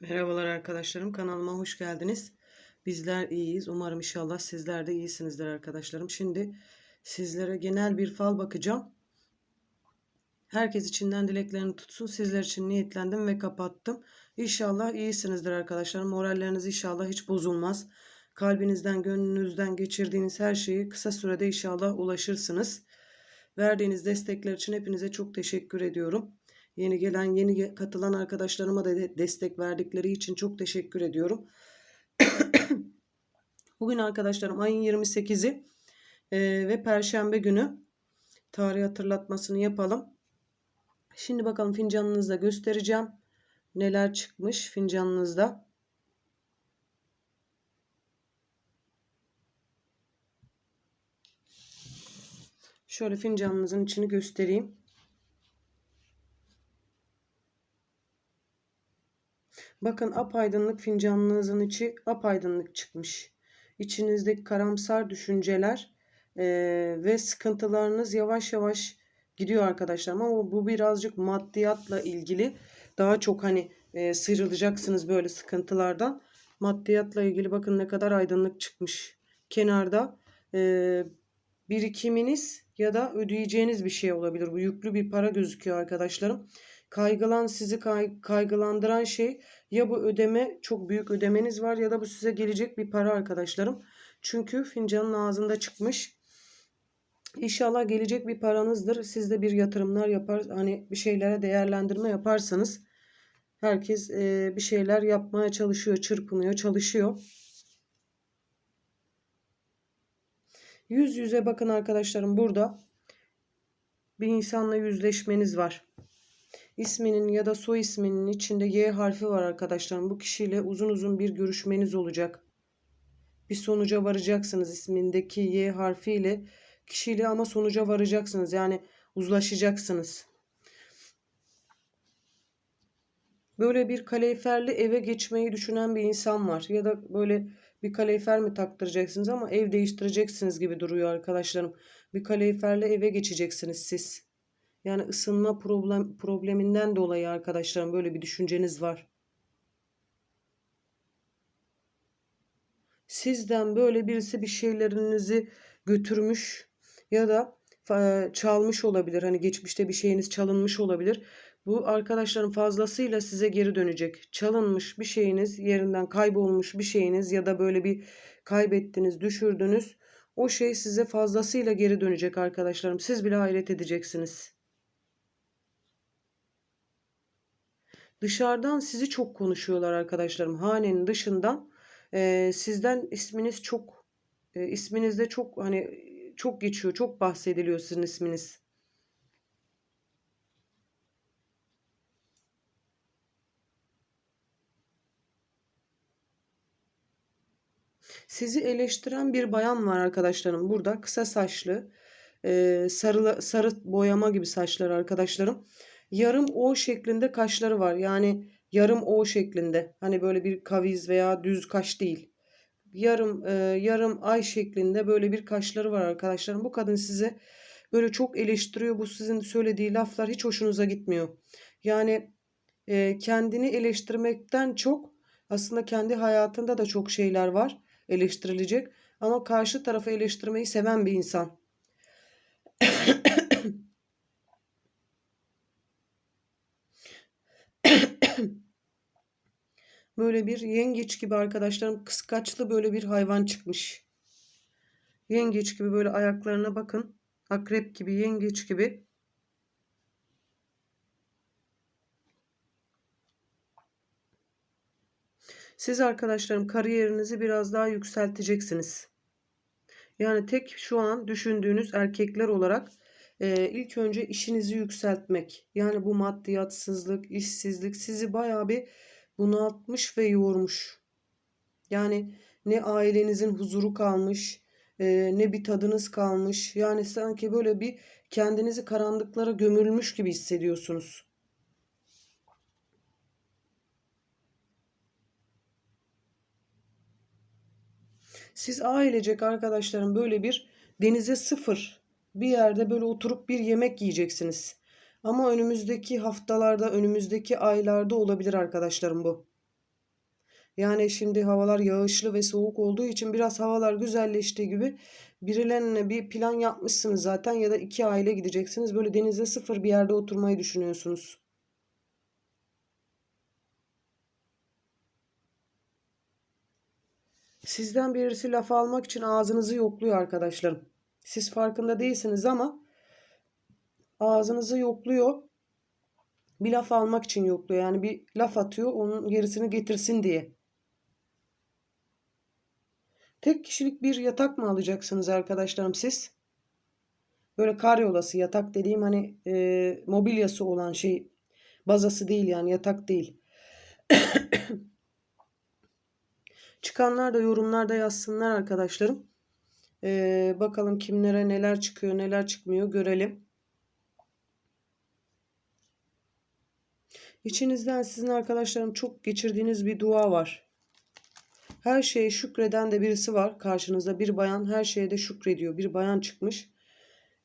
Merhabalar arkadaşlarım. Kanalıma hoş geldiniz. Bizler iyiyiz. Umarım inşallah sizler de iyisinizdir arkadaşlarım. Şimdi sizlere genel bir fal bakacağım. Herkes içinden dileklerini tutsun. Sizler için niyetlendim ve kapattım. İnşallah iyisinizdir arkadaşlarım. Moralleriniz inşallah hiç bozulmaz. Kalbinizden, gönlünüzden geçirdiğiniz her şeyi kısa sürede inşallah ulaşırsınız. Verdiğiniz destekler için hepinize çok teşekkür ediyorum. Yeni gelen, yeni katılan arkadaşlarıma da destek verdikleri için çok teşekkür ediyorum. Bugün arkadaşlarım ayın 28'i e, ve Perşembe günü tarih hatırlatmasını yapalım. Şimdi bakalım fincanınızda göstereceğim. Neler çıkmış fincanınızda. Şöyle fincanınızın içini göstereyim. Bakın apaydınlık fincanınızın içi apaydınlık çıkmış. İçinizdeki karamsar düşünceler e, ve sıkıntılarınız yavaş yavaş gidiyor arkadaşlar. Ama bu birazcık maddiyatla ilgili. Daha çok hani e, sıyrılacaksınız böyle sıkıntılardan. Maddiyatla ilgili bakın ne kadar aydınlık çıkmış. Kenarda e, birikiminiz ya da ödeyeceğiniz bir şey olabilir. Bu yüklü bir para gözüküyor arkadaşlarım. Kaygılan sizi kay, kaygılandıran şey ya bu ödeme çok büyük ödemeniz var ya da bu size gelecek bir para arkadaşlarım. Çünkü fincanın ağzında çıkmış. İnşallah gelecek bir paranızdır. Siz de bir yatırımlar yapar hani bir şeylere değerlendirme yaparsanız herkes e, bir şeyler yapmaya çalışıyor, çırpınıyor, çalışıyor. Yüz yüze bakın arkadaşlarım burada bir insanla yüzleşmeniz var. İsminin ya da soy isminin içinde Y harfi var arkadaşlarım. Bu kişiyle uzun uzun bir görüşmeniz olacak. Bir sonuca varacaksınız ismindeki Y harfiyle kişiyle ama sonuca varacaksınız. Yani uzlaşacaksınız. Böyle bir kaleyferli eve geçmeyi düşünen bir insan var. Ya da böyle bir kaleyfer mi taktıracaksınız ama ev değiştireceksiniz gibi duruyor arkadaşlarım. Bir kaleyferli eve geçeceksiniz siz. Yani ısınma problem, probleminden dolayı arkadaşlarım böyle bir düşünceniz var. Sizden böyle birisi bir şeylerinizi götürmüş ya da çalmış olabilir. Hani geçmişte bir şeyiniz çalınmış olabilir. Bu arkadaşların fazlasıyla size geri dönecek. Çalınmış bir şeyiniz, yerinden kaybolmuş bir şeyiniz ya da böyle bir kaybettiniz, düşürdünüz. O şey size fazlasıyla geri dönecek arkadaşlarım. Siz bile hayret edeceksiniz. Dışarıdan sizi çok konuşuyorlar arkadaşlarım. Hanenin dışından e, sizden isminiz çok e, isminizde çok hani çok geçiyor. Çok bahsediliyor sizin isminiz. Sizi eleştiren bir bayan var arkadaşlarım. Burada kısa saçlı, e, sarı, sarı boyama gibi saçlar arkadaşlarım yarım O şeklinde kaşları var. Yani yarım O şeklinde. Hani böyle bir kaviz veya düz kaş değil. Yarım e, yarım ay şeklinde böyle bir kaşları var arkadaşlarım. Bu kadın size böyle çok eleştiriyor. Bu sizin söylediği laflar hiç hoşunuza gitmiyor. Yani e, kendini eleştirmekten çok aslında kendi hayatında da çok şeyler var eleştirilecek. Ama karşı tarafı eleştirmeyi seven bir insan. böyle bir yengeç gibi arkadaşlarım kıskaçlı böyle bir hayvan çıkmış. Yengeç gibi böyle ayaklarına bakın. Akrep gibi, yengeç gibi. Siz arkadaşlarım kariyerinizi biraz daha yükselteceksiniz. Yani tek şu an düşündüğünüz erkekler olarak e, ilk önce işinizi yükseltmek. Yani bu maddiyatsızlık, işsizlik sizi bayağı bir bunaltmış ve yormuş. Yani ne ailenizin huzuru kalmış, e, ne bir tadınız kalmış. Yani sanki böyle bir kendinizi karanlıklara gömülmüş gibi hissediyorsunuz. Siz ailecek arkadaşlarım böyle bir denize sıfır bir yerde böyle oturup bir yemek yiyeceksiniz. Ama önümüzdeki haftalarda, önümüzdeki aylarda olabilir arkadaşlarım bu. Yani şimdi havalar yağışlı ve soğuk olduğu için biraz havalar güzelleştiği gibi birilerine bir plan yapmışsınız zaten ya da iki aile gideceksiniz. Böyle denize sıfır bir yerde oturmayı düşünüyorsunuz. Sizden birisi laf almak için ağzınızı yokluyor arkadaşlarım. Siz farkında değilsiniz ama ağzınızı yokluyor. Bir laf almak için yokluyor. Yani bir laf atıyor onun gerisini getirsin diye. Tek kişilik bir yatak mı alacaksınız arkadaşlarım siz? Böyle karyolası yatak dediğim hani e, mobilyası olan şey bazası değil yani yatak değil. Çıkanlar da yorumlarda yazsınlar arkadaşlarım. Ee, bakalım kimlere neler çıkıyor neler çıkmıyor görelim. İçinizden sizin arkadaşlarım çok geçirdiğiniz bir dua var. Her şeye şükreden de birisi var karşınızda. Bir bayan her şeye de şükrediyor. Bir bayan çıkmış.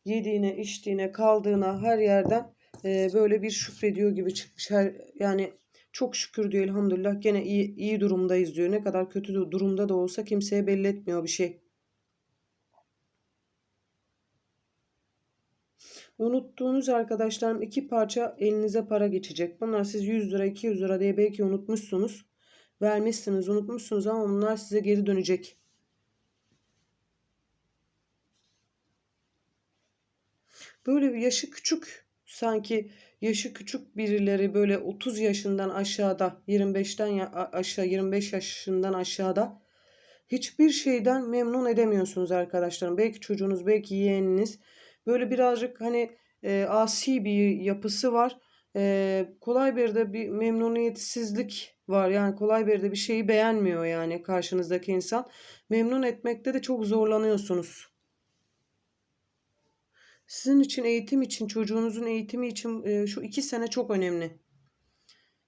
Yediğine, içtiğine, kaldığına her yerden e, böyle bir şükrediyor gibi çıkmış. Her, yani çok şükür diyor elhamdülillah gene iyi, iyi durumdayız diyor. Ne kadar kötü durumda da olsa kimseye belli etmiyor bir şey. Unuttuğunuz arkadaşlarım iki parça elinize para geçecek. Bunlar siz 100 lira 200 lira diye belki unutmuşsunuz. Vermişsiniz unutmuşsunuz ama bunlar size geri dönecek. Böyle bir yaşı küçük sanki yaşı küçük birileri böyle 30 yaşından aşağıda 25'ten ya aşağı 25 yaşından aşağıda hiçbir şeyden memnun edemiyorsunuz arkadaşlarım. Belki çocuğunuz belki yeğeniniz böyle birazcık hani e, asi bir yapısı var. E, kolay bir de bir memnuniyetsizlik var. Yani kolay bir de bir şeyi beğenmiyor yani karşınızdaki insan. Memnun etmekte de çok zorlanıyorsunuz. Sizin için eğitim için çocuğunuzun eğitimi için e, şu iki sene çok önemli.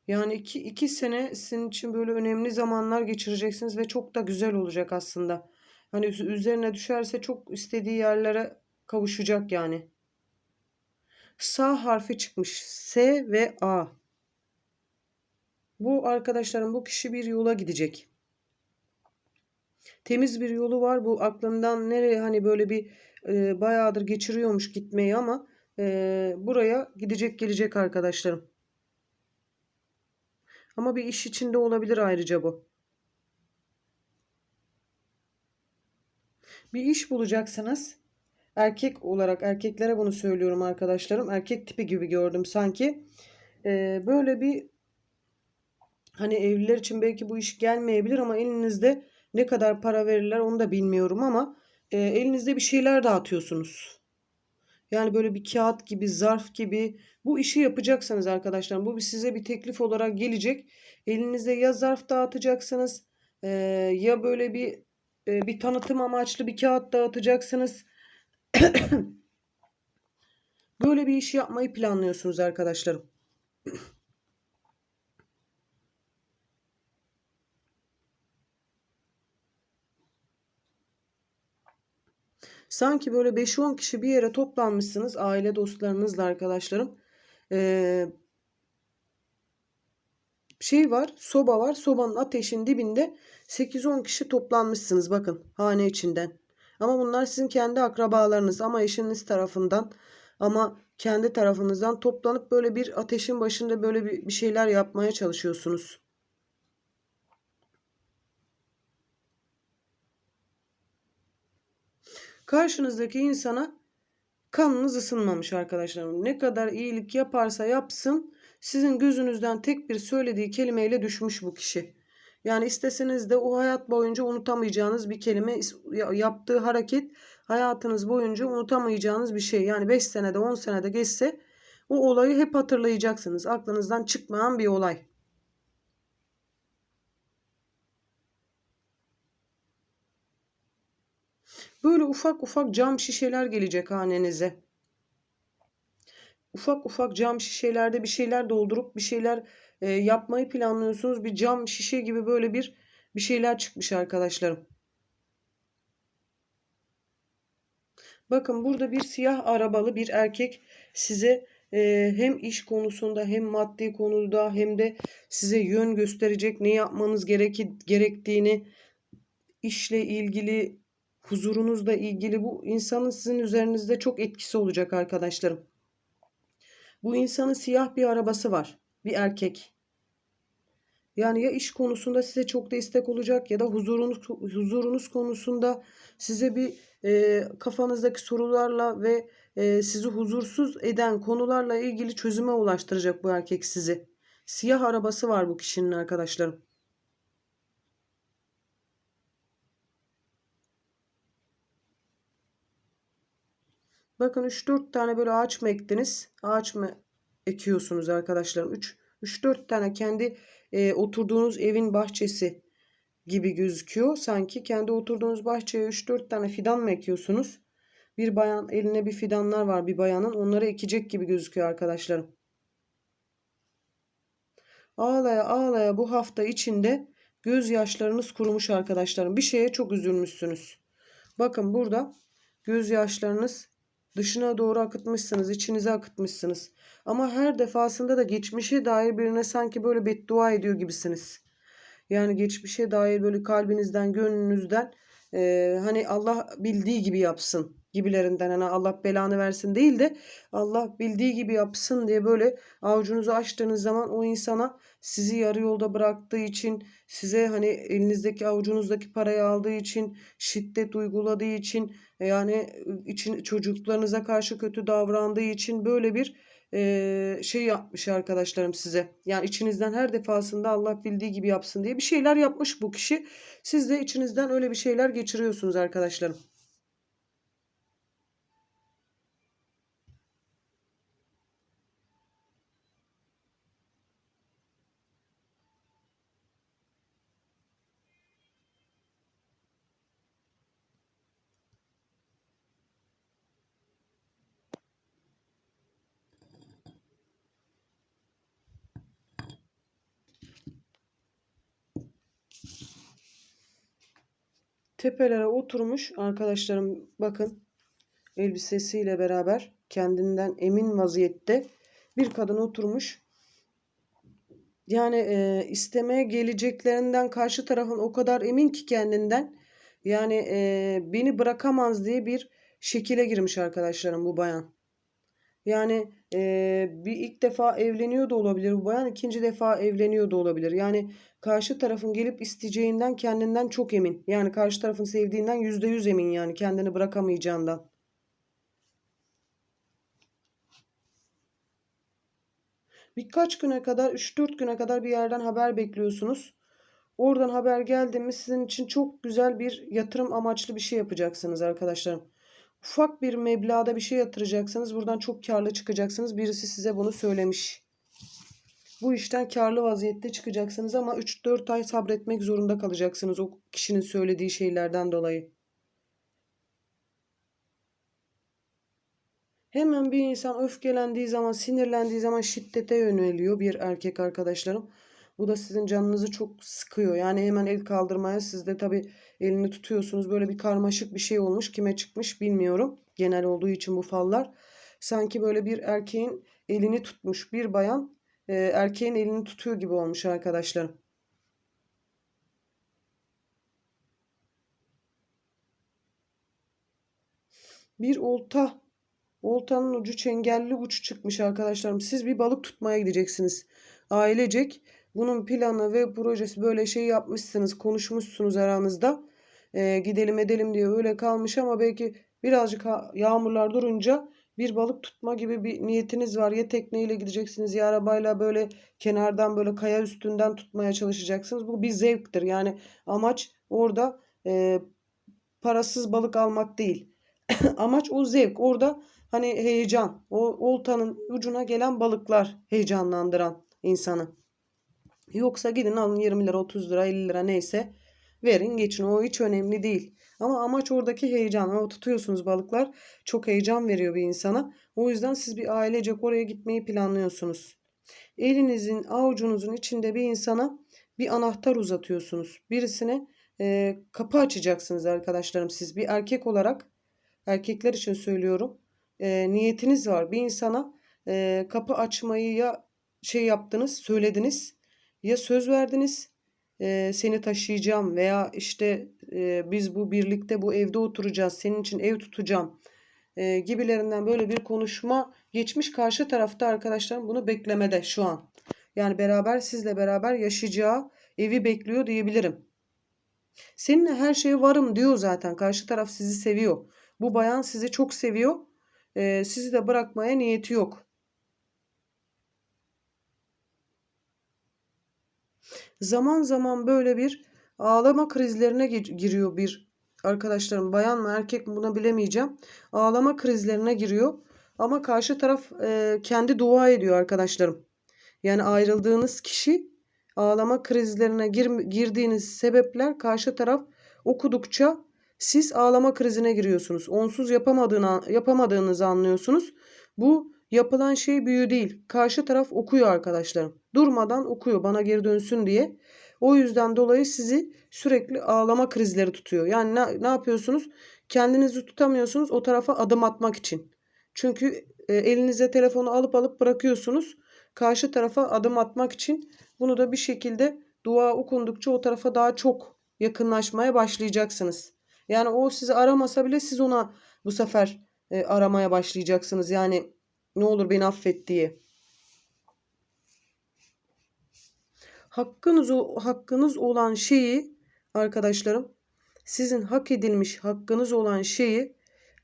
Yani iki, iki sene sizin için böyle önemli zamanlar geçireceksiniz ve çok da güzel olacak aslında. Hani üzerine düşerse çok istediği yerlere kavuşacak yani. Sa harfi çıkmış. S ve A. Bu arkadaşlarım bu kişi bir yola gidecek. Temiz bir yolu var. Bu aklından nereye hani böyle bir e, bayağıdır geçiriyormuş gitmeyi ama e, buraya gidecek gelecek arkadaşlarım. Ama bir iş içinde olabilir ayrıca bu. Bir iş bulacaksınız. Erkek olarak erkeklere bunu söylüyorum arkadaşlarım. Erkek tipi gibi gördüm sanki. Ee, böyle bir hani evliler için belki bu iş gelmeyebilir ama elinizde ne kadar para verirler onu da bilmiyorum ama e, elinizde bir şeyler dağıtıyorsunuz. Yani böyle bir kağıt gibi, zarf gibi bu işi yapacaksınız arkadaşlar. Bu size bir teklif olarak gelecek. Elinizde ya zarf dağıtacaksınız e, ya böyle bir e, bir tanıtım amaçlı bir kağıt dağıtacaksınız. böyle bir işi yapmayı planlıyorsunuz arkadaşlarım. Sanki böyle 5-10 kişi bir yere toplanmışsınız. Aile dostlarınızla arkadaşlarım. Ee, şey var soba var. Sobanın ateşin dibinde 8-10 kişi toplanmışsınız bakın hane içinden. Ama bunlar sizin kendi akrabalarınız ama eşiniz tarafından ama kendi tarafınızdan toplanıp böyle bir ateşin başında böyle bir, şeyler yapmaya çalışıyorsunuz. Karşınızdaki insana kanınız ısınmamış arkadaşlarım. Ne kadar iyilik yaparsa yapsın sizin gözünüzden tek bir söylediği kelimeyle düşmüş bu kişi. Yani isteseniz de o hayat boyunca unutamayacağınız bir kelime yaptığı hareket hayatınız boyunca unutamayacağınız bir şey. Yani 5 senede 10 senede geçse o olayı hep hatırlayacaksınız. Aklınızdan çıkmayan bir olay. Böyle ufak ufak cam şişeler gelecek hanenize. Ufak ufak cam şişelerde bir şeyler doldurup bir şeyler e, yapmayı planlıyorsunuz. Bir cam şişe gibi böyle bir bir şeyler çıkmış arkadaşlarım. Bakın burada bir siyah arabalı bir erkek size e, hem iş konusunda hem maddi konuda hem de size yön gösterecek ne yapmanız gereki, gerektiğini işle ilgili huzurunuzla ilgili bu insanın sizin üzerinizde çok etkisi olacak arkadaşlarım. Bu insanın siyah bir arabası var. Bir erkek. Yani ya iş konusunda size çok destek olacak ya da huzurunuz huzurunuz konusunda size bir e, kafanızdaki sorularla ve e, sizi huzursuz eden konularla ilgili çözüme ulaştıracak bu erkek sizi. Siyah arabası var bu kişinin arkadaşlarım. Bakın 3-4 tane böyle ağaç mı ektiniz? Ağaç mı ekiyorsunuz arkadaşlarım? 3 3-4 tane kendi e, oturduğunuz evin bahçesi gibi gözüküyor. Sanki kendi oturduğunuz bahçeye 3-4 tane fidan mı ekiyorsunuz? Bir bayan eline bir fidanlar var bir bayanın. Onları ekecek gibi gözüküyor arkadaşlarım. Ağlaya ağlaya bu hafta içinde gözyaşlarınız kurumuş arkadaşlarım. Bir şeye çok üzülmüşsünüz. Bakın burada gözyaşlarınız dışına doğru akıtmışsınız, içinize akıtmışsınız. Ama her defasında da geçmişe dair birine sanki böyle beddua ediyor gibisiniz. Yani geçmişe dair böyle kalbinizden, gönlünüzden e, hani Allah bildiği gibi yapsın gibilerinden hani Allah belanı versin değil de Allah bildiği gibi yapsın diye böyle avucunuzu açtığınız zaman o insana sizi yarı yolda bıraktığı için size hani elinizdeki avucunuzdaki parayı aldığı için şiddet uyguladığı için yani için çocuklarınıza karşı kötü davrandığı için böyle bir e, şey yapmış arkadaşlarım size. Yani içinizden her defasında Allah bildiği gibi yapsın diye bir şeyler yapmış bu kişi. Siz de içinizden öyle bir şeyler geçiriyorsunuz arkadaşlarım. Tepelere oturmuş arkadaşlarım bakın elbisesiyle beraber kendinden emin vaziyette bir kadın oturmuş. Yani e, istemeye geleceklerinden karşı tarafın o kadar emin ki kendinden yani e, beni bırakamaz diye bir şekile girmiş arkadaşlarım bu bayan. Yani e, bir ilk defa evleniyor da olabilir bu bayan, ikinci defa evleniyor da olabilir. Yani karşı tarafın gelip isteyeceğinden kendinden çok emin. Yani karşı tarafın sevdiğinden yüzde yüz emin yani kendini bırakamayacağından. Birkaç güne kadar, 3-4 güne kadar bir yerden haber bekliyorsunuz. Oradan haber geldi mi sizin için çok güzel bir yatırım amaçlı bir şey yapacaksınız arkadaşlarım ufak bir meblağda bir şey yatıracaksınız. Buradan çok karlı çıkacaksınız. Birisi size bunu söylemiş. Bu işten karlı vaziyette çıkacaksınız ama 3-4 ay sabretmek zorunda kalacaksınız o kişinin söylediği şeylerden dolayı. Hemen bir insan öfkelendiği zaman, sinirlendiği zaman şiddete yöneliyor bir erkek arkadaşlarım. Bu da sizin canınızı çok sıkıyor. Yani hemen el kaldırmaya siz de tabii elini tutuyorsunuz. Böyle bir karmaşık bir şey olmuş. Kime çıkmış bilmiyorum. Genel olduğu için bu fallar. Sanki böyle bir erkeğin elini tutmuş bir bayan e, erkeğin elini tutuyor gibi olmuş arkadaşlarım. Bir olta oltanın ucu çengelli uç çıkmış arkadaşlarım. Siz bir balık tutmaya gideceksiniz. Ailecek bunun planı ve projesi böyle şey yapmışsınız, konuşmuşsunuz aranızda. Ee, gidelim edelim diye öyle kalmış ama belki birazcık yağmurlar durunca bir balık tutma gibi bir niyetiniz var. Ya tekneyle gideceksiniz ya arabayla böyle kenardan böyle kaya üstünden tutmaya çalışacaksınız. Bu bir zevktir. Yani amaç orada e, parasız balık almak değil. amaç o zevk. Orada hani heyecan. O oltanın ucuna gelen balıklar heyecanlandıran insanı. Yoksa gidin alın 20 lira 30 lira 50 lira neyse verin geçin o hiç önemli değil. Ama amaç oradaki heyecan. O tutuyorsunuz balıklar çok heyecan veriyor bir insana. O yüzden siz bir ailecek oraya gitmeyi planlıyorsunuz. Elinizin avucunuzun içinde bir insana bir anahtar uzatıyorsunuz. Birisine e, kapı açacaksınız arkadaşlarım siz bir erkek olarak erkekler için söylüyorum. E, niyetiniz var bir insana e, kapı açmayı ya şey yaptınız, söylediniz ya söz verdiniz e, seni taşıyacağım veya işte e, biz bu birlikte bu evde oturacağız, senin için ev tutacağım e, gibilerinden böyle bir konuşma geçmiş karşı tarafta arkadaşlarım bunu beklemede şu an. Yani beraber sizle beraber yaşayacağı evi bekliyor diyebilirim. Seninle her şeye varım diyor zaten. Karşı taraf sizi seviyor. Bu bayan sizi çok seviyor. E, sizi de bırakmaya niyeti yok. Zaman zaman böyle bir ağlama krizlerine giriyor bir arkadaşlarım. Bayan mı erkek mi buna bilemeyeceğim. Ağlama krizlerine giriyor. Ama karşı taraf e, kendi dua ediyor arkadaşlarım. Yani ayrıldığınız kişi ağlama krizlerine gir, girdiğiniz sebepler karşı taraf okudukça siz ağlama krizine giriyorsunuz. Onsuz yapamadığını, yapamadığınızı anlıyorsunuz. Bu yapılan şey büyü değil. Karşı taraf okuyor arkadaşlarım. Durmadan okuyor bana geri dönsün diye. O yüzden dolayı sizi sürekli ağlama krizleri tutuyor. Yani ne, ne yapıyorsunuz? Kendinizi tutamıyorsunuz o tarafa adım atmak için. Çünkü e, elinize telefonu alıp alıp bırakıyorsunuz. Karşı tarafa adım atmak için bunu da bir şekilde dua okundukça o tarafa daha çok yakınlaşmaya başlayacaksınız. Yani o sizi aramasa bile siz ona bu sefer e, aramaya başlayacaksınız. Yani ne olur beni affet diye. Hakkınız, hakkınız olan şeyi arkadaşlarım sizin hak edilmiş hakkınız olan şeyi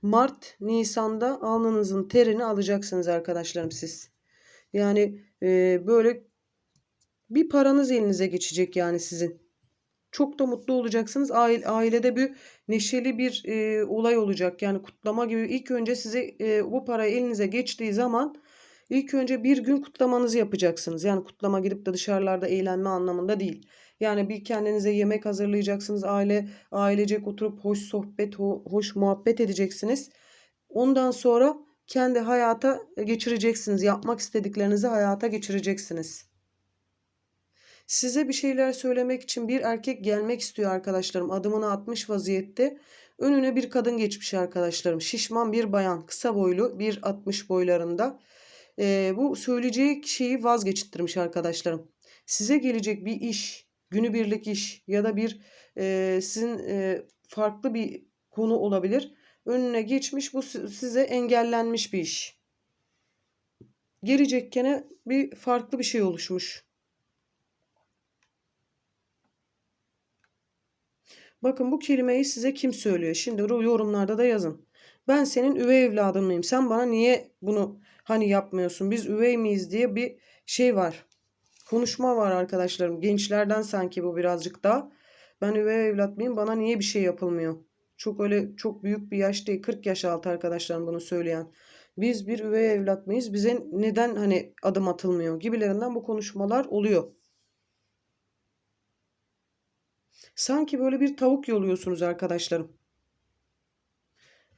Mart, Nisan'da alnınızın terini alacaksınız arkadaşlarım siz. Yani e, böyle bir paranız elinize geçecek yani sizin. Çok da mutlu olacaksınız. Aile, ailede bir neşeli bir e, olay olacak. Yani kutlama gibi ilk önce size e, bu para elinize geçtiği zaman ilk önce bir gün kutlamanızı yapacaksınız. Yani kutlama gidip de dışarılarda eğlenme anlamında değil. Yani bir kendinize yemek hazırlayacaksınız. Aile ailecek oturup hoş sohbet, hoş muhabbet edeceksiniz. Ondan sonra kendi hayata geçireceksiniz. Yapmak istediklerinizi hayata geçireceksiniz. Size bir şeyler söylemek için bir erkek gelmek istiyor arkadaşlarım. Adımını atmış vaziyette. Önüne bir kadın geçmiş arkadaşlarım. Şişman bir bayan. Kısa boylu. 1.60 boylarında. Ee, bu söyleyeceği şeyi vazgeçittirmiş arkadaşlarım. Size gelecek bir iş, günübirlik iş ya da bir e, sizin e, farklı bir konu olabilir. Önüne geçmiş bu size engellenmiş bir iş. Gelecekkene bir farklı bir şey oluşmuş. Bakın bu kelimeyi size kim söylüyor? Şimdi yorumlarda da yazın. Ben senin üvey evladın mıyım? Sen bana niye bunu hani yapmıyorsun? Biz üvey miyiz diye bir şey var. Konuşma var arkadaşlarım. Gençlerden sanki bu birazcık daha. Ben üvey evlat mıyım? Bana niye bir şey yapılmıyor? Çok öyle çok büyük bir yaş değil. 40 yaş altı arkadaşlarım bunu söyleyen. Biz bir üvey evlat mıyız? Bize neden hani adım atılmıyor gibilerinden bu konuşmalar oluyor. Sanki böyle bir tavuk yoluyorsunuz arkadaşlarım.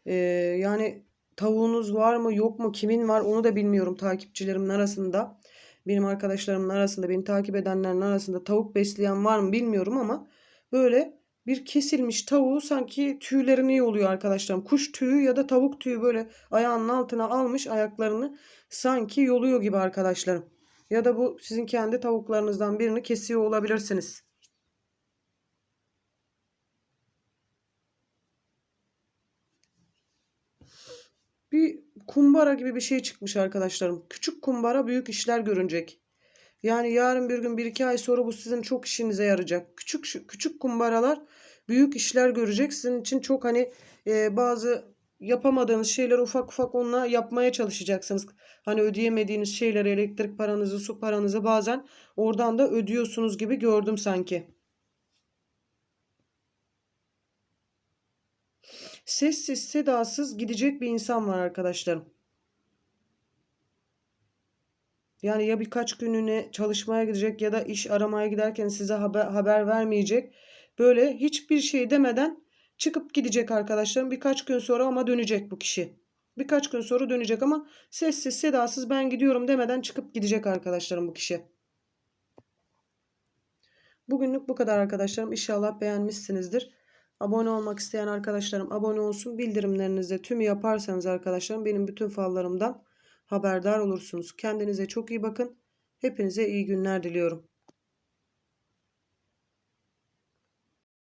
Ee, yani tavuğunuz var mı yok mu kimin var onu da bilmiyorum takipçilerimin arasında. Benim arkadaşlarımın arasında beni takip edenlerin arasında tavuk besleyen var mı bilmiyorum ama böyle bir kesilmiş tavuğu sanki tüylerini yoluyor arkadaşlarım. Kuş tüyü ya da tavuk tüyü böyle ayağının altına almış ayaklarını sanki yoluyor gibi arkadaşlarım. Ya da bu sizin kendi tavuklarınızdan birini kesiyor olabilirsiniz. Bir kumbara gibi bir şey çıkmış arkadaşlarım. Küçük kumbara büyük işler görünecek. Yani yarın bir gün bir iki ay sonra bu sizin çok işinize yarayacak. Küçük küçük kumbaralar büyük işler görecek. Sizin için çok hani e, bazı yapamadığınız şeyleri ufak ufak onunla yapmaya çalışacaksınız. Hani ödeyemediğiniz şeyleri elektrik paranızı, su paranızı bazen oradan da ödüyorsunuz gibi gördüm sanki. Sessiz sedasız gidecek bir insan var arkadaşlarım. Yani ya birkaç gününe çalışmaya gidecek ya da iş aramaya giderken size haber, haber vermeyecek. Böyle hiçbir şey demeden çıkıp gidecek arkadaşlarım. Birkaç gün sonra ama dönecek bu kişi. Birkaç gün sonra dönecek ama sessiz sedasız ben gidiyorum demeden çıkıp gidecek arkadaşlarım bu kişi. Bugünlük bu kadar arkadaşlarım. İnşallah beğenmişsinizdir. Abone olmak isteyen arkadaşlarım abone olsun. Bildirimlerinizde tümü yaparsanız arkadaşlarım benim bütün fallarımdan haberdar olursunuz. Kendinize çok iyi bakın. Hepinize iyi günler diliyorum.